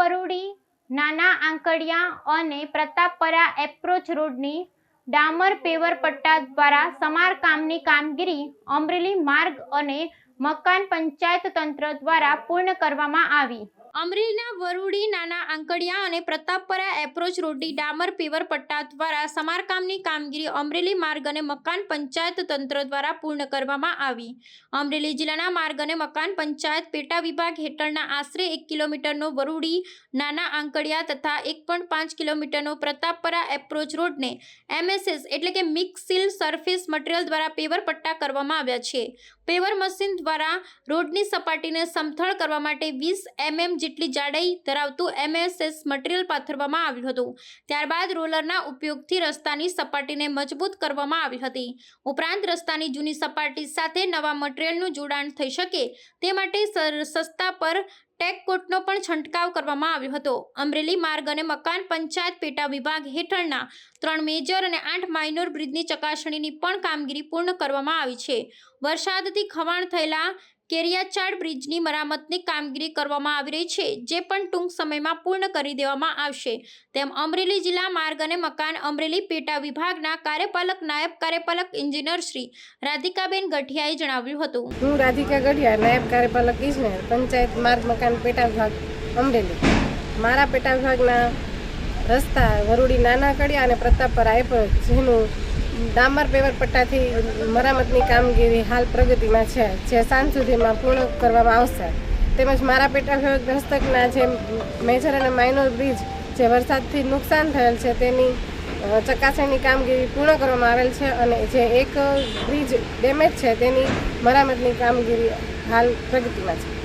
વરુડી, નાના આંકડિયા અને પ્રતાપપરા એપ્રોચ રોડની ડામર પેવર પટ્ટા દ્વારા સમારકામની કામગીરી અમરેલી માર્ગ અને મકાન પંચાયત તંત્ર દ્વારા પૂર્ણ કરવામાં આવી. અમરેલીના વરુડી નાના આંકડિયા અને પ્રતાપપરા એપ્રોચ રોડની ડામર પેવર પટ્ટા દ્વારા સમારકામની કામગીરી અમરેલી માર્ગ અને મકાન પંચાયત તંત્ર દ્વારા પૂર્ણ કરવામાં આવી. અમરેલી જિલ્લાના માર્ગ અને મકાન પંચાયત પેટા વિભાગ હેઠળના આશરે એક કિલોમીટરનો વરુડી નાના આંકડિયા તથા એક પોઈન્ટ પાંચ કિલોમીટરનો પ્રતાપપરા એપ્રોચ રોડને એમએસએસ એટલે કે મિક્સ સીલ સરફેસ મટીરિયલ દ્વારા પેવર પટ્ટા કરવામાં આવ્યા છે. પેવર મશીન દ્વારા રોડની સપાટીને સમથળ કરવા માટે વીસ એમએમ જેટલી જાડાઈ ધરાવતું એમએસએસ મટીરિયલ પાથરવામાં આવ્યું હતું. ત્યારબાદ રોલરના ઉપયોગથી રસ્તાની સપાટીને મજબૂત કરવામાં આવી હતી. ઉપરાંત રસ્તાની જૂની સપાટી સાથે નવા મટીરિયલનું જોડાણ થઈ શકે તે માટે સસ્તા પર ટેક કોટનો પણ છંટકાવ કરવામાં આવ્યો હતો. અમરેલી માર્ગ અને મકાન પંચાયત પેટા વિભાગ હેઠળના ત્રણ મેજર અને આઠ માઇનોર બ્રિજની ચકાસણીની પણ કામગીરી પૂર્ણ કરવામાં આવી છે. વરસાદથી ખવાણ થયેલા કેરિયાચાડ બ્રિજની મરામતની કામગીરી કરવામાં આવી રહી છે, જે પણ ટૂંક સમયમાં પૂર્ણ કરી દેવામાં આવશે. તેમ અમરેલી જિલ્લા માર્ગ અને મકાન અમરેલી પેટા વિભાગના કાર્યપાલક નાયબ કાર્યપાલક ઇજનેર શ્રી રાધિકાબેન ગઠિયાએ જણાવ્યું હતું. હું રાધિકા ગઢિયા, નાયબ કાર્યપાલક ઇજનેર, પંચાયત માર્ગ, મકાન, પેટા વિભાગ, અમરેલી. મારા પેટા વિભાગના રસ્તા વરુડી નાના કડિયા અને પ્રતાપપર એપ્રોચ જેનું ડામર પેવર પટ્ટાથી મરામતની કામગીરી હાલ પ્રગતિમાં છે, જે સાંજ સુધીમાં પૂર્ણ કરવામાં આવશે. તેમજ મારા પેટા વિભાગ હસ્તકના જે મેજર અને માઇનોર બ્રિજ જે વરસાદથી નુકસાન થયેલ છે, તેની ચકાસણીની કામગીરી પૂર્ણ કરવામાં આવેલ છે અને જે એક બ્રિજ ડેમેજ છે, તેની મરામતની કામગીરી હાલ પ્રગતિમાં છે.